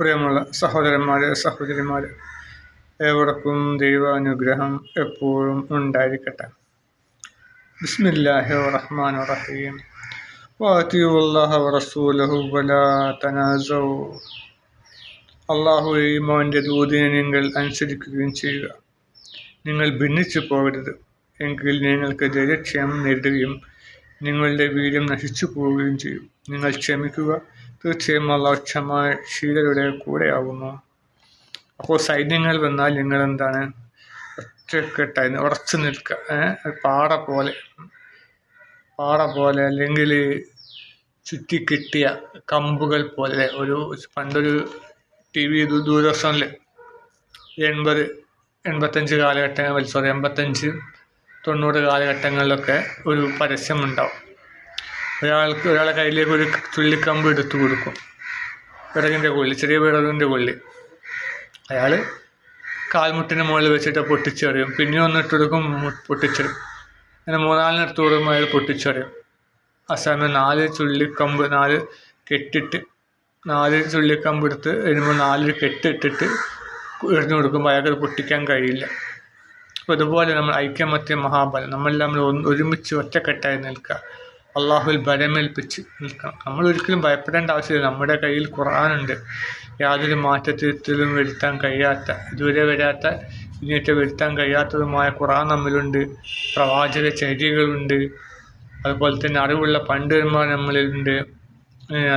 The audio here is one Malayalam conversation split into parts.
പ്രിയമുള്ള സഹോദരന്മാരെ സഹോദരിമാരെ ഏവർക്കും ദൈവാനുഗ്രഹം എപ്പോഴും ഉണ്ടായിരിക്കട്ടെ. ബിസ്മില്ലാഹി റഹ്മാൻ റഹീം. വാത്തിയുല്ലാഹ റസൂലഹു വലാ തനാസൗ. അള്ളാഹു മോന്റെ ദൂതിനെ നിങ്ങൾ അനുസരിക്കുകയും ചെയ്യുക. നിങ്ങൾ ഭിന്നിച്ചു പോകരുത്. എങ്കിൽ നിങ്ങൾക്ക് ജയക്ഷേമം നേടുകയും നിങ്ങളുടെ വീര്യം നശിച്ചു പോവുകയും ചെയ്യും. നിങ്ങൾ ക്ഷമിക്കുക. തീർച്ചയായും അള്ളാഹു ക്ഷമാശീലരുടെ കൂടെയാകുന്നു. അപ്പോൾ സൈന്യങ്ങൾ വന്നാൽ നിങ്ങൾ എന്താണ് ഒറ്റക്കെട്ടായി ഉറച്ചു നിൽക്കുക പാറ പോലെ പാറ പോലെ അല്ലെങ്കിൽ ചുറ്റി കിട്ടിയ കമ്പുകൾ പോലെ ഒരു പണ്ടൊരു ടി വി ദൂരദർശനിൽ എൺപത് എൺപത്തഞ്ച് കാലഘട്ടങ്ങൾ സോറി എൺപത്തഞ്ച് തൊണ്ണൂറ് കാലഘട്ടങ്ങളിലൊക്കെ ഒരു പരസ്യമുണ്ടാവും. ഒരാൾക്ക് ഒരാളെ കയ്യിലേക്ക് ഒരു ചുള്ളിക്കമ്പ് എടുത്തു കൊടുക്കും. വിറകിന്റെ കൊള്ളി ചെറിയ വിറകിന്റെ കൊള്ളി. അയാൾ കാൽമുട്ടിന് മുകളിൽ വെച്ചിട്ട് പൊട്ടിച്ചെറിയും. പിന്നെ ഒന്ന് ഇട്ടു കൊടുക്കും പൊട്ടിച്ചെറിയും. അങ്ങനെ മൂന്നാലിന് എടുത്ത് കൊടുക്കുമ്പോൾ അയാൾ പൊട്ടിച്ചെറിയും. ആ സമയം നാല് ചുള്ളിക്കമ്പ് നാല് കെട്ടിട്ട് നാല് ചുള്ളിക്കമ്പ് എടുത്ത് വരുമ്പോൾ നാല് കെട്ടിട്ടിട്ട് എറിഞ്ഞു കൊടുക്കുമ്പോൾ അയാൾക്ക് പൊട്ടിക്കാൻ കഴിയില്ല. അപ്പോൾ ഇതുപോലെ നമ്മൾ ഐക്യമത്യ മഹാബലം നമ്മളെല്ലാം ഒരുമിച്ച് ഒറ്റക്കെട്ടായി നിൽക്കുക. അള്ളാഹുൽ ബലമേൽപ്പിച്ച് നിൽക്കണം. നമ്മൾ ഒരിക്കലും ഭയപ്പെടേണ്ട ആവശ്യമില്ല. നമ്മുടെ കയ്യിൽ ഖുർആാനുണ്ട്. യാതൊരു മാറ്റത്തിലും വരുത്താൻ കഴിയാത്ത ഇതുവരെ വരാത്ത ഇനിയിട്ട് വരുത്താൻ കഴിയാത്തതുമായ ഖുർആൻ നമ്മളുണ്ട് പ്രവാചക ചര്യകളുണ്ട് അതുപോലെ തന്നെ അറിവുള്ള പണ്ഡിതന്മാർ നമ്മളിലുണ്ട്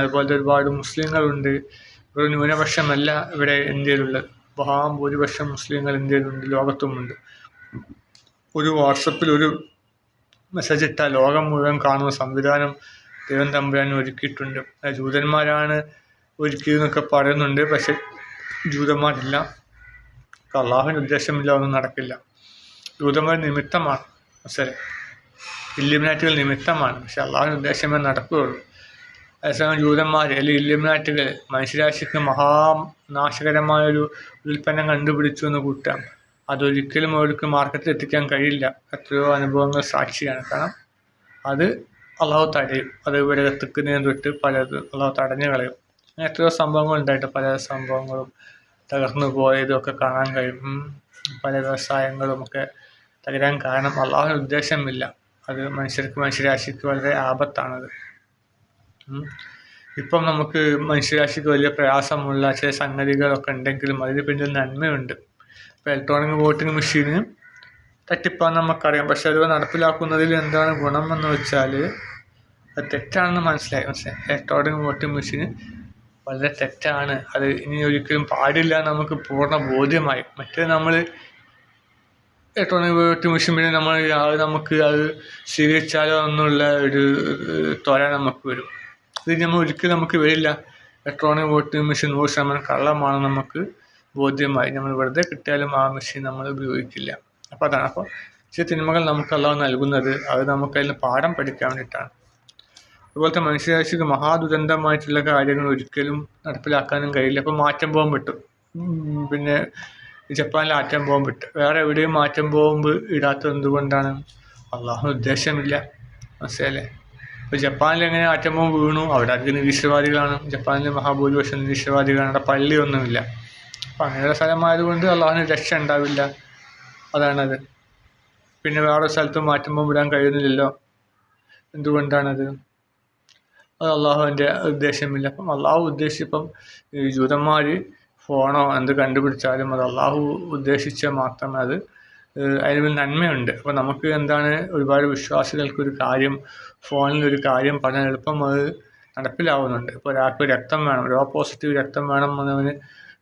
അതുപോലെ ഒരുപാട് മുസ്ലിങ്ങളുണ്ട്. ഒരു ന്യൂനപക്ഷമല്ല ഇവിടെ ഇന്ത്യയിലുള്ളത്. മഹാഭൂരിപക്ഷം മുസ്ലിങ്ങൾ ഇന്ത്യയിലുണ്ട് ലോകത്തുമുണ്ട്. ഒരു വാട്സപ്പിൽ ഒരു മെസ്സേജ് ഇട്ടാൽ ലോകം മുഴുവൻ കാണുന്ന സംവിധാനം ദൈവം തമ്പുരാൻ ഒരുക്കിയിട്ടുണ്ട് ജൂതന്മാരാണ് ഒരുക്കിയതെന്നൊക്കെ പറയുന്നുണ്ട്. പക്ഷെ ജൂതന്മാരില്ല. അള്ളാഹുവിന്റെ ഉദ്ദേശമില്ല ഒന്നും നടക്കില്ല. ജൂതന്മാർ നിമിത്തമാണ് മസരെ ഇല്ലിമിനാറ്റുകൾ നിമിത്തമാണ്. പക്ഷെ അള്ളാഹുവിന്റെ ഉദ്ദേശമേ നടക്കുകയുള്ളൂ. അതേസമയം ജൂതന്മാർ അല്ലെങ്കിൽ ഇല്ലിമിനാറ്റുകൾ മനുഷ്യരാശിക്ക് മഹാനാശകരമായൊരു ഉൽപ്പന്നം കണ്ടുപിടിച്ചു എന്ന് കൂട്ടാം. അതൊരിക്കലും അവർക്ക് മാർക്കറ്റിൽ എത്തിക്കാൻ കഴിയില്ല. എത്രയോ അനുഭവങ്ങൾ സാക്ഷിയാണ്. കാരണം അത് അള്ളാഹു തടയും. അത് ഇവരെ എത്തിക്കുന്നതിന് തൊട്ട് പലത് അള്ളാഹു തടഞ്ഞു കളയും. അങ്ങനെ എത്രയോ സംഭവങ്ങൾ ഉണ്ടായിട്ട് പല സംഭവങ്ങളും തകർന്നു പോയതൊക്കെ കാണാൻ കഴിയും. പല വ്യവസായങ്ങളും ഒക്കെ തകരാൻ കാരണം അള്ളാഹുവിന് ഉദ്ദേശമില്ല. അത് മനുഷ്യർക്ക് മനുഷ്യരാശിക്ക് വളരെ ആപത്താണത്. ഇപ്പം നമുക്ക് മനുഷ്യരാശിക്ക് വലിയ പ്രയാസമുള്ള ചില സംഗതികളൊക്കെ ഉണ്ടെങ്കിലും അതിന് പിന്നിൽ നന്മയുണ്ട്. ഇലക്ട്രോണിക് വോട്ടിംഗ് മെഷീന് തട്ടിപ്പാന്ന് നമുക്കറിയാം. പക്ഷെ അത് നടപ്പിലാക്കുന്നതിൽ എന്താണ് ഗുണം എന്ന് വെച്ചാൽ അത് തെറ്റാണെന്ന് മനസ്സിലായി. പക്ഷേ ഇലക്ട്രോണിക് വോട്ടിംഗ് മെഷീന് വളരെ തെറ്റാണ്. അത് ഇനി ഒരിക്കലും പാടില്ല നമുക്ക് പൂർണ ബോധ്യമായി. മറ്റേ നമ്മൾ ഇലക്ട്രോണിക് വോട്ടിംഗ് മെഷീൻ പിന്നെ നമ്മൾ അത് നമുക്ക് അത് സ്വീകരിച്ചാലോ എന്നുള്ള ഒരു ത്വര നമുക്ക് വരും. ഇത് നമ്മൾ ഒരിക്കലും നമുക്ക് വരില്ല. ഇലക്ട്രോണിക് വോട്ടിംഗ് മെഷീൻ നൂറ് ശതമാനം കള്ളമാണ് നമുക്ക് ബോധ്യമായി നമ്മൾ വെറുതെ കിട്ടിയാലും ആ മെഷീൻ നമ്മൾ ഉപയോഗിക്കില്ല. അപ്പോൾ അതാണ്. അപ്പോൾ ചില തിന്മകൾ നമുക്കെല്ലാം നൽകുന്നത് അത് നമുക്ക് അതിൽ പാഠം പഠിക്കാൻ വേണ്ടിയിട്ടാണ്. അതുപോലത്തെ മനുഷ്യരാശിക്ക് മഹാദുരന്തമായിട്ടുള്ള കാര്യങ്ങൾ ഒരിക്കലും നടപ്പിലാക്കാനും കഴിയില്ല. അപ്പോൾ മാറ്റം ബോംബ് പറ്റും പിന്നെ ജപ്പാനിൽ ആറ്റം ബോംബ് ഇട്ട്. വേറെ എവിടെയും മാറ്റം ബോംബ് ഇടാത്തത് എന്തുകൊണ്ടാണ്? അള്ളാഹു ഉദ്ദേശമില്ല. മനസ്സിലല്ലേ ഇപ്പോൾ ജപ്പാനിൽ എങ്ങനെ ആറ്റം ബോംബ് വീണു? അവിടെ അധികം നിരീശ്വരവാദികളാണ്. ജപ്പാനിലെ മഹാഭൂരിപക്ഷം നിരീശ്വരവാദികളാണ്. അവിടെ പള്ളിയൊന്നുമില്ല. അങ്ങനെയുള്ള സ്ഥലമായതുകൊണ്ട് അള്ളാഹുവിന് രക്ഷ ഉണ്ടാവില്ല. അതാണത്. പിന്നെ വേറെ സ്ഥലത്തും മാറ്റുമ്പോൾ വിടാൻ കഴിയുന്നില്ലല്ലോ. എന്തുകൊണ്ടാണത്? അത് അള്ളാഹുവിന്റെ ഉദ്ദേശമില്ല. അപ്പം അള്ളാഹു ഉദ്ദേശിച്ചപ്പം ജൂതന്മാർ ഫോണോ എന്ത് കണ്ടുപിടിച്ചാലും അത് അള്ളാഹു ഉദ്ദേശിച്ച മാത്രമേ അത് അതിന് നന്മയുണ്ട്. അപ്പോൾ നമുക്ക് എന്താണ് ഒരുപാട് വിശ്വാസികൾക്ക് ഒരു കാര്യം ഫോണിൽ ഒരു കാര്യം പറഞ്ഞാൽ എളുപ്പം അത് നടപ്പിലാവുന്നുണ്ട്. ഇപ്പോൾ ഒരാൾക്ക് രക്തം വേണം ഒരു പോസിറ്റീവ് രക്തം വേണം എന്നവന്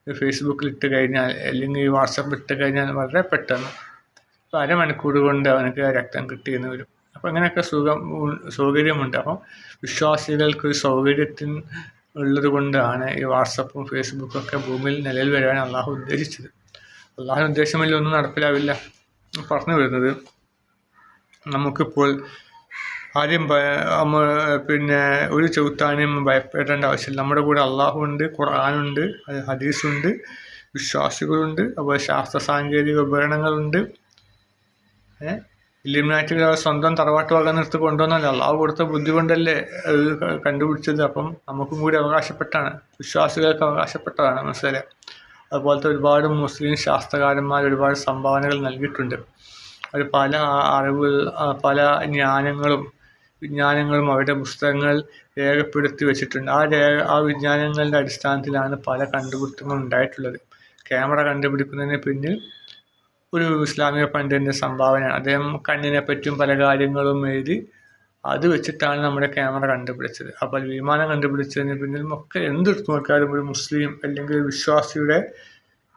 ഫേസ്ബുക്കിൽ ഇട്ട് കഴിഞ്ഞാൽ അല്ലെങ്കിൽ വാട്സപ്പിൽ ഇട്ട് കഴിഞ്ഞാൽ വളരെ പെട്ടെന്ന് ഇപ്പോൾ അരമണിക്കൂർ കൊണ്ട് അവനക്ക് രക്തം കിട്ടിയെന്ന് വരും. അപ്പോൾ അങ്ങനെയൊക്കെ സുഖം സൗകര്യമുണ്ട്. അപ്പം വിശ്വാസികൾക്ക് ഒരു സൗകര്യത്തിന് ഉള്ളത് കൊണ്ടാണ് ഈ വാട്സപ്പും ഫേസ്ബുക്കും ഒക്കെ ഭൂമിയിൽ നിലയിൽ വരാൻ അള്ളാഹു ഉദ്ദേശിച്ചത്. അള്ളാഹു ഉദ്ദേശമില്ല ഒന്നും നടപ്പിലാവില്ല. പറഞ്ഞു വരുന്നത് നമുക്കിപ്പോൾ ആദ്യം പിന്നെ ഒരു ചെകുത്താനും ഭയപ്പെടേണ്ട ആവശ്യമില്ല. നമ്മുടെ കൂടെ അള്ളാഹു ഉണ്ട് ഖുർആാനുണ്ട് ഹദീസുണ്ട് വിശ്വാസികളുണ്ട് അതുപോലെ ശാസ്ത്ര സാങ്കേതിക ഉപകരണങ്ങളുണ്ട്. ഇല്ലുമിനാറ്റികൾ അവർ സ്വന്തം തറവാട്ട് വക നിർത്തി കൊണ്ടുവന്നല്ലേ അള്ളാഹു കൊടുത്ത ബുദ്ധി കൊണ്ടല്ലേ അത് കണ്ടുപിടിച്ചത്? അപ്പം നമുക്കും കൂടി അവകാശപ്പെട്ടാണ്. വിശ്വാസികൾക്ക് അവകാശപ്പെട്ടതാണ് മനസ്സിലെ അതുപോലത്തെ ഒരുപാട് മുസ്ലിം ശാസ്ത്രകാരന്മാർ ഒരുപാട് സംഭാവനകൾ നൽകിയിട്ടുണ്ട്. അവർ പല അറിവ് പല ജ്ഞാനങ്ങളും വിജ്ഞാനങ്ങളും അവരുടെ പുസ്തകങ്ങൾ രേഖപ്പെടുത്തി വെച്ചിട്ടുണ്ട്. ആ രേഖ ആ വിജ്ഞാനങ്ങളുടെ അടിസ്ഥാനത്തിലാണ് പല കണ്ടുപിടുത്തങ്ങളും ഉണ്ടായിട്ടുള്ളത്. ക്യാമറ കണ്ടുപിടിക്കുന്നതിന് പിന്നിൽ ഒരു ഇസ്ലാമിക പണ്ഡിതന്റെ സംഭാവനയാണ് അദ്ദേഹം കണ്ണിനെ പറ്റിയും പല കാര്യങ്ങളും എഴുതി അത് വെച്ചിട്ടാണ് നമ്മുടെ ക്യാമറ കണ്ടുപിടിച്ചത്. അപ്പോൾ വിമാനം കണ്ടുപിടിച്ചതിന് പിന്നിലും ഒക്കെ എന്തെടുത്ത് നോക്കിയാലും ഒരു മുസ്ലിം അല്ലെങ്കിൽ വിശ്വാസിയുടെ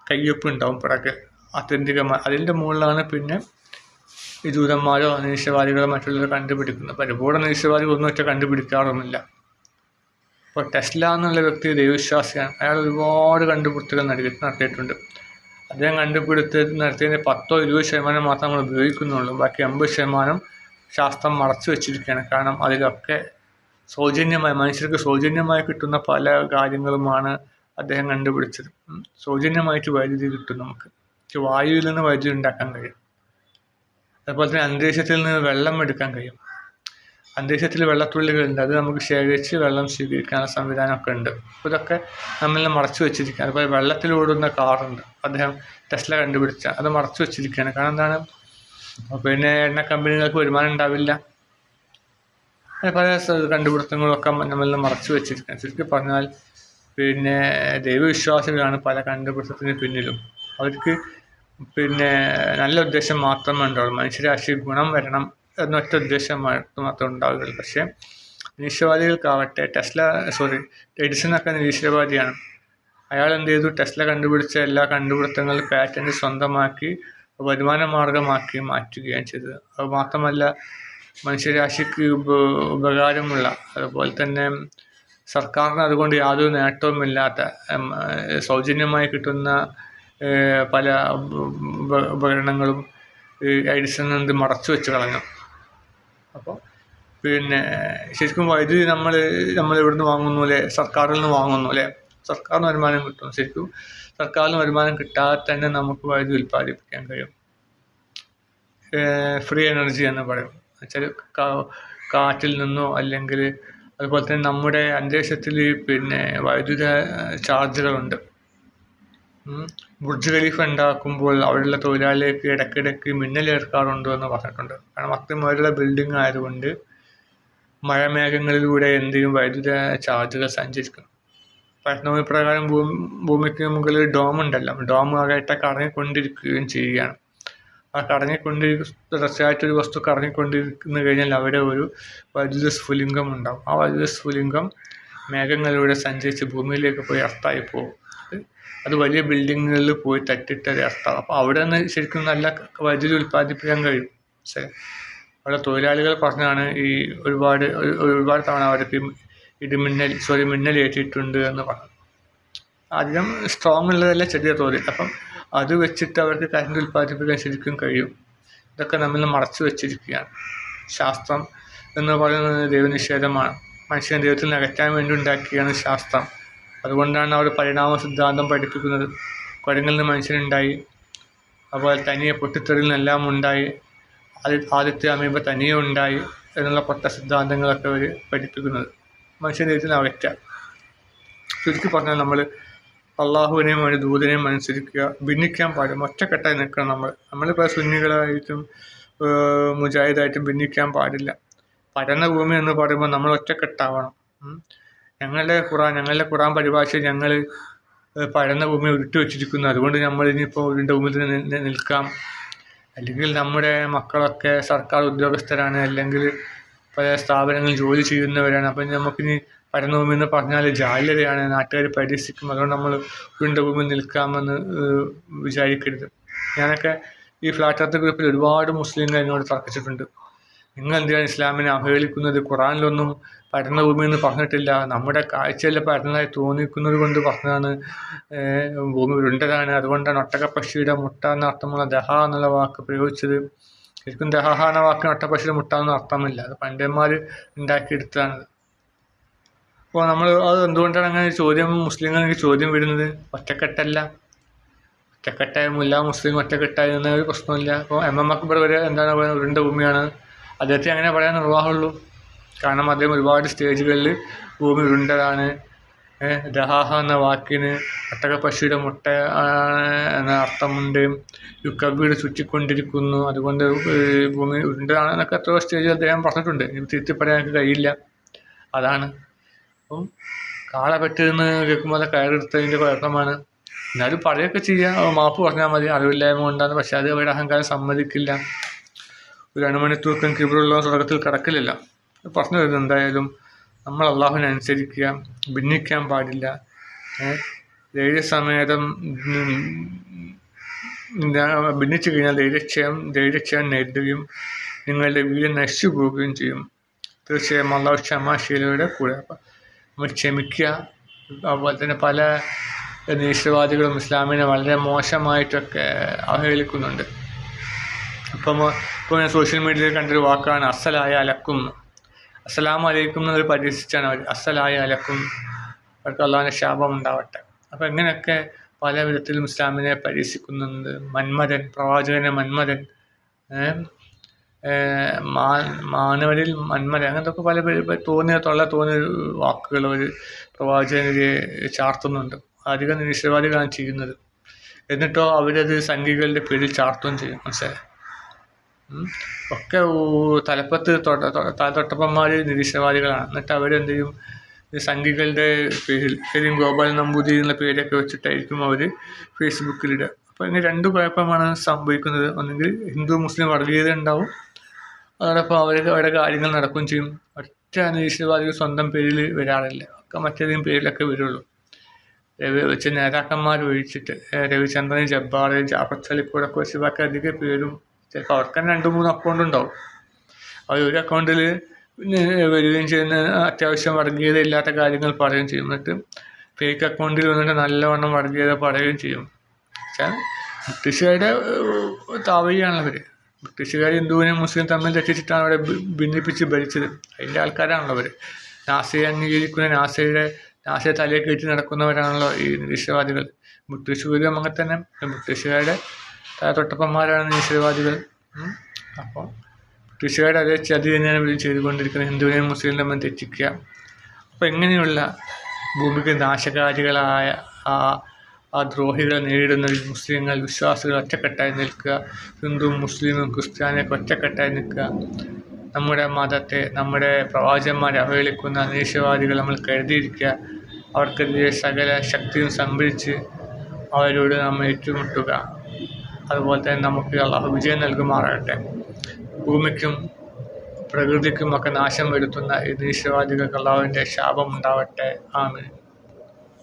കയ്യൊപ്പ് ഉണ്ടാവും പിറകെ. ആത്യന്തികമായി അതിന്റെ മുകളിലാണ് പിന്നെ ഈ ദൂതന്മാരോ നിരീശ്വരവാദികളോ മറ്റുള്ളവർ കണ്ടുപിടിക്കുന്നു. പരിപൂർണ ഒന്നും ഒറ്റ കണ്ടുപിടിക്കാറൊന്നുമില്ല. ഇപ്പോൾ ടെസ്ല എന്നുള്ള വ്യക്തി ദൈവവിശ്വാസിയാണ്. അയാൾ ഒരുപാട് കണ്ടുപിടുത്തുകൾ നടത്തി നടത്തിയിട്ടുണ്ട്. അദ്ദേഹം കണ്ടുപിടുത്ത നടത്തിയതിന്റെ പത്തോ ഇരുപത് ശതമാനം മാത്രം നമ്മൾ ഉപയോഗിക്കുന്നുള്ളൂ. ബാക്കി അമ്പത് ശതമാനം ശാസ്ത്രം മറച്ചു വെച്ചിരിക്കുകയാണ്. കാരണം അതിലൊക്കെ സൗജന്യമായി മനുഷ്യർക്ക് സൗജന്യമായി കിട്ടുന്ന പല കാര്യങ്ങളുമാണ് അദ്ദേഹം കണ്ടുപിടിച്ചത്. സൗജന്യമായിട്ട് വൈദ്യുതി കിട്ടും നമുക്ക്. വായുവിൽ നിന്ന് വൈദ്യുതി ഉണ്ടാക്കാൻ കഴിയും. അതുപോലെ തന്നെ അന്തരീക്ഷത്തിൽ നിന്ന് വെള്ളം എടുക്കാൻ കഴിയും. അന്തരീക്ഷത്തിൽ വെള്ളത്തുള്ളികളുണ്ട്. അത് നമുക്ക് ശേഖരിച്ച് വെള്ളം സ്വീകരിക്കാനുള്ള സംവിധാനമൊക്കെ ഉണ്ട്. അപ്പോൾ ഇതൊക്കെ നമ്മിൽ മറച്ചു വെച്ചിരിക്കുകയാണ്. അതുപോലെ വെള്ളത്തിൽ ഓടുന്ന കാറുണ്ട്. അദ്ദേഹം ടെസ്ല കണ്ടുപിടിച്ച അത് മറച്ചു വെച്ചിരിക്കുകയാണ്. കാരണം എന്താണ്? പിന്നെ എണ്ണ കമ്പനികൾക്ക് വരുമാനം ഉണ്ടാവില്ല. പല കണ്ടുപിടുത്തങ്ങളൊക്കെ നമ്മളിൽ മറച്ചു വെച്ചിരിക്കുകയാണ്. ചുരുക്കി പറഞ്ഞാൽ പിന്നെ ദൈവവിശ്വാസികളാണ് പല കണ്ടുപിടുത്തത്തിന് പിന്നിലും. അവർക്ക് പിന്നെ നല്ല ഉദ്ദേശം മാത്രമേ ഉണ്ടാവുള്ളൂ. മനുഷ്യരാശി ഗുണം വരണം എന്നൊറ്റ ഉദ്ദേശം മാത്രം മാത്രമേ ഉണ്ടാവുകയുള്ളൂ. പക്ഷേ നിരീശ്വരവാദികൾക്കാവട്ടെ ടെസ്ല സോറി എഡിസണൊക്കെ നിരീശ്വരവാദിയാണ്. അയാൾ എന്ത് ചെയ്തു? ടെസ്ല കണ്ടുപിടിച്ച എല്ലാ കണ്ടുപിടുത്തങ്ങളും പാറ്റന്റ് സ്വന്തമാക്കി വരുമാന മാർഗമാക്കി മാറ്റുകയാണ് ചെയ്തത്. അത് മാത്രമല്ല മനുഷ്യരാശിക്ക് ഉപ ഉപകാരമുള്ള അതുപോലെ തന്നെ സർക്കാരിന് അതുകൊണ്ട് യാതൊരു നേട്ടവുമില്ലാത്ത സൗജന്യമായി കിട്ടുന്ന പല ഉപ- ഉപ- ഉപകരണങ്ങളും എഡിസൺ എന്ത് മറച്ചു വെച്ച് കളഞ്ഞു. അപ്പോൾ പിന്നെ ശരിക്കും വൈദ്യുതി നമ്മൾ നമ്മൾ ഇവിടുന്ന് വാങ്ങുന്നു അല്ലേ? സർക്കാരിൽ നിന്ന് വാങ്ങുന്നു അല്ലേ? സർക്കാരിന് വരുമാനം കിട്ടും. ശരിക്കും സർക്കാരിന് വരുമാനം കിട്ടാതെ തന്നെ നമുക്ക് വൈദ്യുതി ഉൽപ്പാദിപ്പിക്കാൻ കഴിയും. ഫ്രീ എനർജി എന്ന് പറയും. എന്നുവെച്ചാൽ കാറ്റിൽ നിന്നോ അല്ലെങ്കിൽ അതുപോലെ തന്നെ നമ്മുടെ അന്തരീക്ഷത്തിൽ പിന്നെ വൈദ്യുത ചാർജുകളുണ്ട്. ബുർജ് ഖലീഫ ഉണ്ടാക്കുമ്പോൾ അവിടെയുള്ള തൊഴിലാളികൾക്ക് ഇടയ്ക്കിടയ്ക്ക് മിന്നലേൽക്കാറുണ്ട് എന്ന് പറഞ്ഞിട്ടുണ്ട്. കാരണം അവരുടെ ബിൽഡിംഗ് ആയതുകൊണ്ട് മഴമേഘങ്ങളിലൂടെ എന്തെയും വൈദ്യുത ചാർജുകൾ സഞ്ചരിക്കും പഠനവും പ്രകാരം ഭൂമി ഭൂമിക്ക് മുകളിൽ ഡോം ഉണ്ടല്ലോ. ഡോം ആകട്ടെ കറങ്ങിക്കൊണ്ടിരിക്കുകയും ചെയ്യുകയാണ്. ആ കറങ്ങിക്കൊണ്ടിരിക്കുന്ന തുടർച്ചയായിട്ടൊരു വസ്തു കറങ്ങിക്കൊണ്ടിരിക്കുന്നു കഴിഞ്ഞാൽ അവിടെ ഒരു വൈദ്യുത സ്ഫുലിംഗം ഉണ്ടാകും ആ വൈദ്യുത സ്ഫുലിംഗം മേഘങ്ങളിലൂടെ സഞ്ചരിച്ച് ഭൂമിയിലേക്ക് പോയി അർത്തായി പോകും. അത് വലിയ ബിൽഡിങ്ങുകളിൽ പോയി തട്ടിയിട്ട് അർത്ഥാവും അപ്പോൾ അവിടെ നിന്ന് ശരിക്കും നല്ല വൈദ്യുതി ഉൽപ്പാദിപ്പിക്കാൻ കഴിയും. പക്ഷേ അവിടെ തൊഴിലാളികൾ പറഞ്ഞാണ് ഈ ഒരുപാട് ഒരു- ഒരുപാട് തവണ അവർക്ക് ഇടിമിന്നൽ സോറി മിന്നൽ ഏറ്റിട്ടുണ്ട് എന്ന് പറഞ്ഞു. അധികം സ്ട്രോങ് ഉള്ളതല്ല ചെറിയ തോതിൽ. അപ്പം അത് വെച്ചിട്ട് അവർക്ക് കറണ്ട് ഉൽപ്പാദിപ്പിക്കാൻ ശരിക്കും കഴിയും. ഇതൊക്കെ നമ്മൾ മറച്ചു വെച്ചിരിക്കുകയാണ്. ശാസ്ത്രം എന്ന് പറയുന്നത് ദൈവനിഷേധമാണ്. മനുഷ്യൻ ദൈവത്തിൽ നിന്ന് അകറ്റാൻ വേണ്ടി ഉണ്ടാക്കിയാണ് ശാസ്ത്രം. അതുകൊണ്ടാണ് അവർ പരിണാമ സിദ്ധാന്തം പഠിപ്പിക്കുന്നത്. കുരങ്ങിൽ നിന്ന് മനുഷ്യനുണ്ടായി. അതുപോലെ തനിയെ പൊട്ടിത്തെറിയിൽ നിന്നെല്ലാം ഉണ്ടായി. ആദ്യ ആദ്യത്തെ അമീബ തനിയെ ഉണ്ടായി എന്നുള്ള പൊട്ട സിദ്ധാന്തങ്ങളൊക്കെ അവർ പഠിപ്പിക്കുന്നത്. മനുഷ്യ ദൈവത്തിൽ അവറ്റ ചുരുക്കി പറഞ്ഞാൽ നമ്മൾ അള്ളാഹുവിനെയും അവന്റെ ദൂതനെയും അനുസരിക്കുക ഭിന്നിക്കാൻ പാടില്ല. ഒറ്റക്കെട്ടായി നിൽക്കണം നമ്മൾ നമ്മളിപ്പോൾ സുന്നികളായിട്ടും മുജാഹിദായിട്ടും ഭിന്നിക്കാൻ പാടില്ല. പരന്ന ഭൂമി എന്ന് പറയുമ്പോൾ നമ്മൾ ഒറ്റക്കെട്ടാവണം. ഞങ്ങളുടെ ഖുറാൻ ഞങ്ങളുടെ ഖുറാൻ പരിഭാഷ ഞങ്ങൾ പഴന്ന ഭൂമി ഉരുട്ടി വെച്ചിരിക്കുന്നു. അതുകൊണ്ട് നമ്മൾ ഇനിയിപ്പോൾ ഉരുണ്ട ഭൂമിയിൽ തന്നെ നിൽക്കാം. അല്ലെങ്കിൽ നമ്മുടെ മക്കളൊക്കെ സർക്കാർ ഉദ്യോഗസ്ഥരാണ് അല്ലെങ്കിൽ പല സ്ഥാപനങ്ങളിൽ ജോലി ചെയ്യുന്നവരാണ്. അപ്പം നമുക്കിനി പരന്ന ഭൂമി എന്ന് പറഞ്ഞാൽ ജാല്യതയാണ് നാട്ടുകാർ പരിഹസിക്കും. അതുകൊണ്ട് നമ്മൾ ഉരുണ്ട ഭൂമിയിൽ നിൽക്കാമെന്ന് വിചാരിക്കരുത്. ഞാനൊക്കെ ഈ ഫ്ലാറ്റ് ഗ്രൂപ്പിൽ ഒരുപാട് മുസ്ലിങ്ങൾ എന്നോട് തർക്കിച്ചിട്ടുണ്ട്. നിങ്ങൾ എന്തിനാണ് ഇസ്ലാമിനെ അവഹേളിക്കുന്നത്? ഖുറാനിലൊന്നും പഠനഭൂമി ഭൂമി എന്ന് പറഞ്ഞിട്ടില്ല. നമ്മുടെ കാഴ്ചയിൽ പഠനമായി തോന്നിക്കുന്നത് കൊണ്ട് പറഞ്ഞതാണ്. ഭൂമി ഉരുണ്ടതാണ്. അതുകൊണ്ടാണ് ഒട്ടകപ്പക്ഷിയുടെ മുട്ട എന്ന അർത്ഥമുള്ള ദഹ എന്നുള്ള വാക്ക് പ്രയോഗിച്ചത്. ശരിക്കും ദഹ എന്ന വാക്കിന് ഒട്ടകപ്പക്ഷിയുടെ മുട്ട എന്ന അർത്ഥമില്ല. അത് പണ്ഡിതന്മാർ ഉണ്ടാക്കിയെടുത്തതാണത് അപ്പോൾ നമ്മൾ അത് എന്തുകൊണ്ടാണ് അങ്ങനെ ചോദ്യം? മുസ്ലിങ്ങൾക്ക് ചോദ്യം വരുന്നത് ഒറ്റക്കെട്ടല്ല. ഒറ്റക്കെട്ടായ മുല്ല മുസ്ലിം ഒറ്റക്കെട്ടായി എന്ന ഒരു പ്രശ്നമില്ല. അപ്പോൾ എം എം അക്ബർ വരെ എന്താണ് പറയുന്നത്? ഉരുണ്ട ഭൂമിയാണ്. അദ്ദേഹത്തെ അങ്ങനെ പറയാൻ നിർവാഹമുള്ളൂ. കാരണം അദ്ദേഹം ഒരുപാട് സ്റ്റേജുകളിൽ ഭൂമി ഉരുണ്ടതാണ്. ദഹാഹ എന്ന വാക്കിന് അട്ടക പശുവിടെ മുട്ട എന്ന അർത്ഥമുണ്ട്. യുക്കബീട് ചുറ്റിക്കൊണ്ടിരിക്കുന്നു. അതുകൊണ്ട് ഭൂമി ഉരുണ്ടതാണ് എന്നൊക്കെ എത്രയോ സ്റ്റേജിൽ അദ്ദേഹം പറഞ്ഞിട്ടുണ്ട്. തിരുത്തി പറയാൻ എനിക്ക് കഴിയില്ല. അതാണ്. അപ്പം കാള പെട്ടെന്ന് കേൾക്കുമ്പോൾ അത് കയറെടുത്തതിന്റെ കുഴപ്പമാണ് എന്നാലും പറയുകയൊക്കെ ചെയ്യാം. മാപ്പ് പറഞ്ഞാൽ മതി. അറിവില്ലായ്മ കൊണ്ടാണ് പക്ഷെ അത് അവരുടെ അഹങ്കാരം സമ്മതിക്കില്ല. ഒരു അണുമണി തൂക്കം കിബിറുള്ള തുടക്കത്തിൽ കിടക്കില്ല പറഞ്ഞു വരുന്നത് എന്തായാലും നമ്മൾ അള്ളാഹുവിനെ അനുസരിക്കുക ഭിന്നിക്കാൻ പാടില്ല. ധൈര്യസമേതം ഭിന്നിച്ചു കഴിഞ്ഞാൽ ധൈര്യക്ഷയം ധൈര്യക്ഷയം നേരിടുകയും നിങ്ങളുടെ വീട് നശിച്ചു പോവുകയും ചെയ്യും. തീർച്ചയായും അള്ളാഹു ക്ഷമാശീലയുടെ കൂടെ. നമ്മൾ ക്ഷമിക്കുക. അതുപോലെ തന്നെ പല നിരീശ്വരവാദികളും ഇസ്ലാമിനെ വളരെ മോശമായിട്ടൊക്കെ അവഹേളിക്കുന്നുണ്ട്. അപ്പം ഇപ്പോൾ ഞാൻ സോഷ്യൽ മീഡിയയിൽ കണ്ടൊരു വാക്കാണ് അസലായ അലക്കും അസ്സലാം അലൈക്കും എന്നൊരു പരിഹസിച്ചാണ് അവർ. അസലായ അലക്കും അവർക്ക് അള്ളാഹിന്റെ ശാപം ഉണ്ടാവട്ടെ. അപ്പോൾ എങ്ങനെയൊക്കെ പല വിധത്തിലും ഇസ്ലാമിനെ പരിഹസിക്കുന്നുണ്ട്. മന്മഥൻ പ്രവാചകനെ മന്മഥൻ മാനവരിൽ മന്മഥൻ അങ്ങനത്തെ പല തോന്നിയ തൊള്ള തോന്നിയ വാക്കുകൾ അവർ പ്രവാചകനെ ചാർത്തുന്നുണ്ട്. അധികം നിരീശ്വരവാദികളാണ് ചെയ്യുന്നത്. എന്നിട്ടോ അവരത് സംഘികളുടെ പേരിൽ ചാർത്തുകയും ചെയ്യും. മനസ്സിലായി? ഒക്കെ തലപ്പത്ത് തൊട്ടപ്പന്മാർ നിരീശ്വരവാദികളാണ്. എന്നിട്ട് അവരെന്ത് ചെയ്യും സംഘികളുടെ പേരിൽ ഏതെങ്കിലും ഗോപാൽ നമ്പൂതിരി എന്നുള്ള പേരൊക്കെ വെച്ചിട്ടായിരിക്കും അവർ ഫേസ്ബുക്കിലിടുക അപ്പോൾ ഇങ്ങനെ രണ്ട് കുഴപ്പമാണ് സംഭവിക്കുന്നത്. ഒന്നെങ്കിൽ ഹിന്ദു മുസ്ലിം വർഗീയത ഉണ്ടാവും. അതോടൊപ്പം അവർ അവരുടെ കാര്യങ്ങൾ നടക്കുകയും ചെയ്യും. ഒറ്റ നിരീശ്വരവാദികൾ സ്വന്തം പേരിൽ വരാറില്ല. ഒക്കെ മറ്റേതെങ്കിലും പേരിലൊക്കെ വരുള്ളൂ. രവി വെച്ച് നേതാക്കന്മാർ ഒഴിച്ചിട്ട് രവിചന്ദ്രൻ ജബ്ബാർ ജാഫർ സലിക്കൂടൊക്കെ വെച്ച് ബാക്കി അധികം പേരും ചിലപ്പോൾ അവർക്ക് തന്നെ രണ്ട് മൂന്ന് അക്കൗണ്ട് ഉണ്ടാവും. അവർ ഒരു അക്കൗണ്ടിൽ വരികയും ചെയ്യുന്ന അത്യാവശ്യം വർഗീയത ഇല്ലാത്ത കാര്യങ്ങൾ പറയുകയും ചെയ്യും. എന്നിട്ട് ഫേക്ക് അക്കൗണ്ടിൽ വന്നിട്ട് നല്ലവണ്ണം വർഗീയത പറയുകയും ചെയ്യും. വെച്ചാൽ ബ്രിട്ടീഷുകാരുടെ താവയാണ് അവർ ബ്രിട്ടീഷുകാർ ഹിന്ദുവിനെയും മുസ്ലിം തമ്മിൽ രക്ഷിച്ചിട്ടാണ് അവരെ ഭിന്നിപ്പിച്ച് ഭരിച്ചത്. അതിന്റെ ആൾക്കാരാണല്ലോ അവർ നാസയെ അംഗീകരിക്കുന്ന നാസയുടെ നാസയെ തലയിൽ കയറ്റി നടക്കുന്നവരാണല്ലോ ഈ നിരീശ്വരവാദികൾ. വിരുദ്ധം അങ്ങനെ തന്നെ. ബ്രിട്ടീഷുകാരുടെ തൊട്ടപ്പന്മാരാണ് നിശ്ചയവാദികൾ അപ്പോൾ ബ്രിട്ടീഷുകാരുടെ അതേ ചതി തന്നെയാണ് ഇവർ ചെയ്തുകൊണ്ടിരിക്കുന്നത്. ഹിന്ദുവിനെയും മുസ്ലിം തമ്മിൽ തെറ്റിക്കുക. അപ്പോൾ ഇങ്ങനെയുള്ള ഭൂമിക്ക് നാശകാരികളായ ആ ആ ദ്രോഹികളെ നേരിടുന്ന മുസ്ലിങ്ങൾ വിശ്വാസികൾ ഒറ്റക്കെട്ടായി നിൽക്കുക ഹിന്ദു മുസ്ലിമും ക്രിസ്ത്യാനിയൊക്കെ ഒറ്റക്കെട്ടായി നിൽക്കുക നമ്മുടെ മതത്തെ നമ്മുടെ പ്രവാചകന്മാരെ അവഹേളിക്കുന്ന നിരീശ്വരവാദികൾ നമ്മൾ കരുതിയിരിക്കുക അവർക്കെതിരെ സകല ശക്തിയും സംഭരിച്ച് അവരോട് നമ്മൾ ഏറ്റുമുട്ടുക. അതുപോലെ തന്നെ നമുക്ക് അള്ളാഹു വിജയം നൽകുമാറാകട്ടെ. ഭൂമിക്കും പ്രകൃതിക്കും ഒക്കെ നാശം വരുത്തുന്ന ഈ നിരീശ്വരവാദികൾക്ക് അള്ളാഹുവിന്റെ ശാപം ഉണ്ടാവട്ടെ. ആമീൻ.